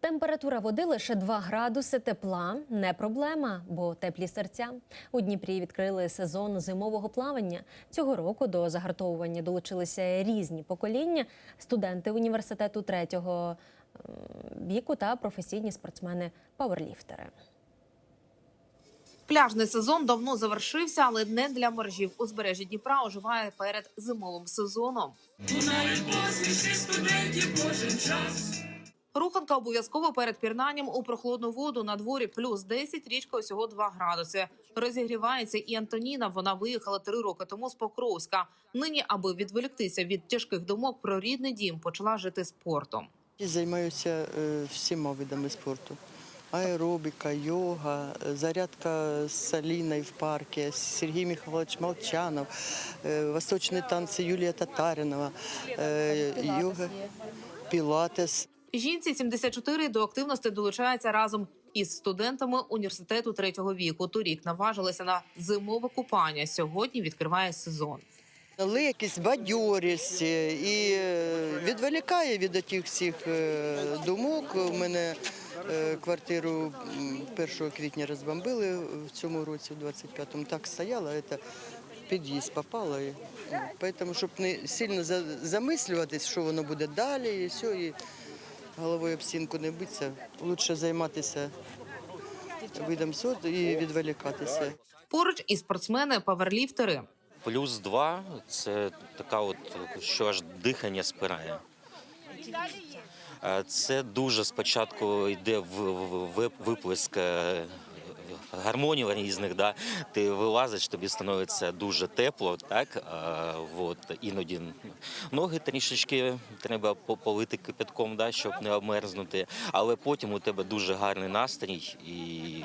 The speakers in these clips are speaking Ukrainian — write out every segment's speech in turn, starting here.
Температура води лише 2 градуси тепла не проблема, бо теплі серця. У Дніпрі відкрили сезон зимового плавання. Цього року до загартовування долучилися різні покоління, студенти університету третього віку та професійні спортсмени-пауерліфтери. Пляжний сезон давно завершився, але не для моржів. Узбережжя Дніпра оживає перед зимовим сезоном. Руханка обов'язково перед пірнанням у прохолодну воду на дворі плюс 10, річка усього 2 градуси. Розігрівається і Антоніна. Вона виїхала три роки тому з Покровська. Нині, аби відволіктися від тяжких думок про рідний дім, почала жити спортом. Займаюся е, всіма видами спорту. Аеробіка, йога, е, зарядка з Аліною в парку, Сергій Михайлович Молчанов, е, восточні танці Юлія Татаринова, йога, пілатес. Жінці 74 до активності долучаються разом із студентами університету третього віку. Торік наважилися на зимове купання. Сьогодні відкриває сезон. Якісь бадьорість е, і е, відволікає від тих всіх е, думок. У мене квартиру 1 квітня розбомбили в цьому році, в 25-му. Так стояла, це під'їзд попало. І, Тому, щоб не сильно за- замислюватись, що воно буде далі, і все, головою об стінку не битися. Лучше займатися видом суд і відволікатися. Поруч і спортсмени-паверліфтери. Плюс два це така, от що аж дихання спирає. Е, Це дуже спочатку йде в- виплеск е, гормонів різних. Да? Ти вилазиш, тобі становиться дуже тепло, так? а, От, іноді ноги трішечки треба по- полити кипятком, да? щоб не обмерзнути. Але потім у тебе дуже гарний настрій і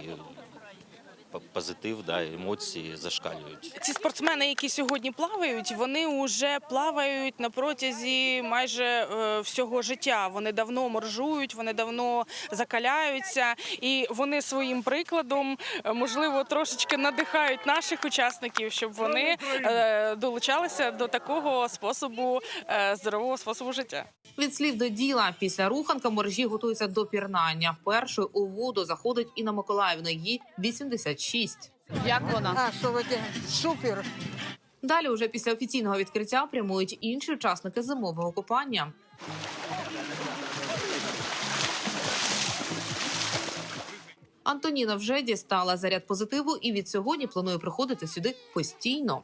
позитив, да, емоції зашкалюють. Ці спортсмени, які сьогодні плавають, вони вже плавають на протязі майже е, всього життя. Вони давно моржують, вони давно закаляються, і вони своїм прикладом, е, можливо, трошечки надихають наших учасників, щоб вони е, долучалися до такого способу е, здорового способу життя. Від слів до діла після руханка моржі готуються до пірнання. Першою у воду заходить Інна Миколаївна. Їй 86. Як вона? А, що ви? Супер. Далі, уже після офіційного відкриття, прямують інші учасники зимового купання. Антоніна вже дістала заряд позитиву і від сьогодні планує приходити сюди постійно.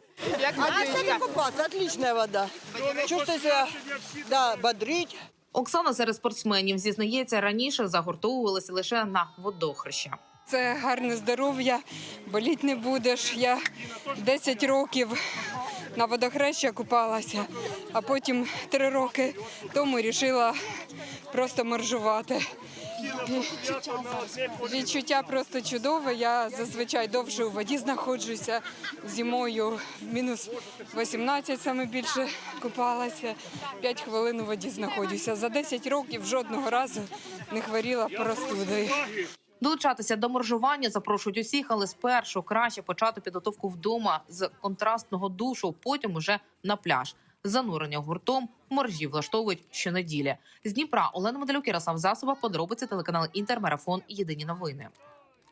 А не купаться, отличная вода. Чувствую да, бодрить. Оксана серед спортсменів зізнається, раніше загортовувалася лише на водохреща. Це гарне здоров'я, боліть не будеш. Я 10 років на водохреща купалася, а потім 3 роки тому вирішила просто моржувати. Відчуття просто чудове. Я зазвичай довше у воді знаходжуся. Зимою мінус 18 саме більше купалася. 5 хвилин у воді знаходжуся. За 10 років жодного разу не хворіла простудою. Долучатися до моржування запрошують усіх, але спершу краще почати підготовку вдома з контрастного душу, потім уже на пляж. Занурення гуртом моржі влаштовують щонеділі. З Дніпра Олена Медалюк, Ярослав Засоба, подробиці телеканал Інтермарафон. Єдині новини.